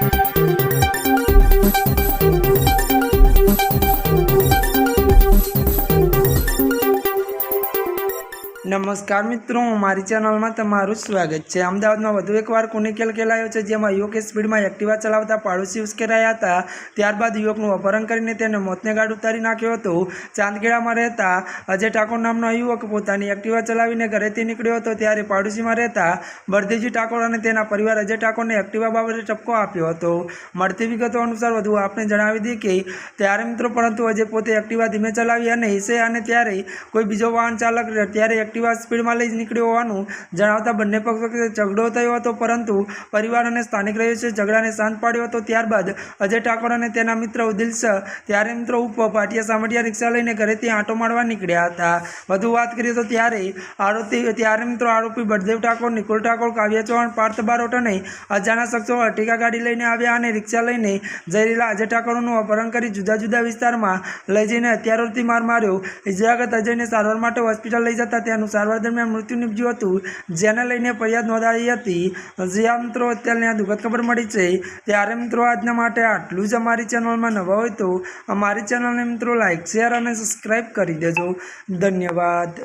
Thank you. નમસ્કાર મિત્રો, મારી ચેનલમાં તમારું સ્વાગત છે. અમદાવાદમાં વધુ એકવાર કુનિકેલ ખેલાયો છે, જેમાં યુવકે સ્પીડમાં એક્ટિવા ચલાવતા પાડોશી ઉશ્કેરાયા હતા. ત્યારબાદ યુવકનું અપહરણ કરીને તેને મોતને ગાઢ ઉતારી નાખ્યો હતો. ચાંદખેડામાં રહેતા અજય ઠાકોર નામનો યુવક પોતાની એક્ટિવા ચલાવીને ઘરેથી નીકળ્યો હતો, ત્યારે પાડોશીમાં રહેતા બળદેવજી ઠાકોર અને તેના પરિવાર અજય ઠાકોરને એક્ટિવા બાબતે ટપકો આપ્યો હતો. મળતી વિગતો અનુસાર વધુ આપને જણાવી દીધી કે, ત્યારે મિત્રો, પરંતુ અજય પોતે એક્ટિવા ધીમે ચલાવી અને હિસે અને ત્યારે કોઈ બીજો વાહન ચાલક ત્યારે એક્ટિવા સ્પીડમાં લઈ નીકળ્યો હોવાનું જણાવતા બંને પક્ષ વખતે ઝઘડો થયો હતો, પરંતુ પરિવાર અને સ્થાનિક રહીશોએ ઝઘડાને શાંત પાડ્યો હતો. ત્યારબાદ અજય ઠાકોર અને તેના મિત્ર ઉદિલ ત્યારે મિત્રો ઉપ પાટિયા સામટિયા રિક્ષા લઈને ઘરેથી આંટો મારવા નીકળ્યા હતા. વધુ વાત કરીએ તો ત્યારે આરોપી, ત્યારે મિત્રો આરોપી બળદેવ ઠાકોર, નિકુલ ઠાકોર, કાવ્ય ચૌહાણ, પાર્થ બારોટ અને અજાણા શખ્સો અર્ટિકા ગાડી લઈને આવ્યા અને રિક્ષા લઈને જઈ રહેલા અજય ઠાકોરનું અપહરણ કરી જુદા જુદા વિસ્તારમાં લઈ જઈને હથિયારોથી માર માર્યો. ઇજાગત અજયને સારવાર માટે હોસ્પિટલ લઈ જતા તેનું સારવાર દરમિયાન મૃત્યુ નીપજ્યું હતું. જેને લઈને ફરિયાદ નોંધાવી હતી. જ્યાં મિત્રો અત્યારની આ દુઃખદ ખબર મળી છે. ત્યારે મિત્રો આજના માટે આટલું જ અમારી ચેનલમાં નવા હોય તો અમારી ચેનલને મિત્રો લાઇક શેર અને સબસ્ક્રાઈબ કરી દેજો. ધન્યવાદ.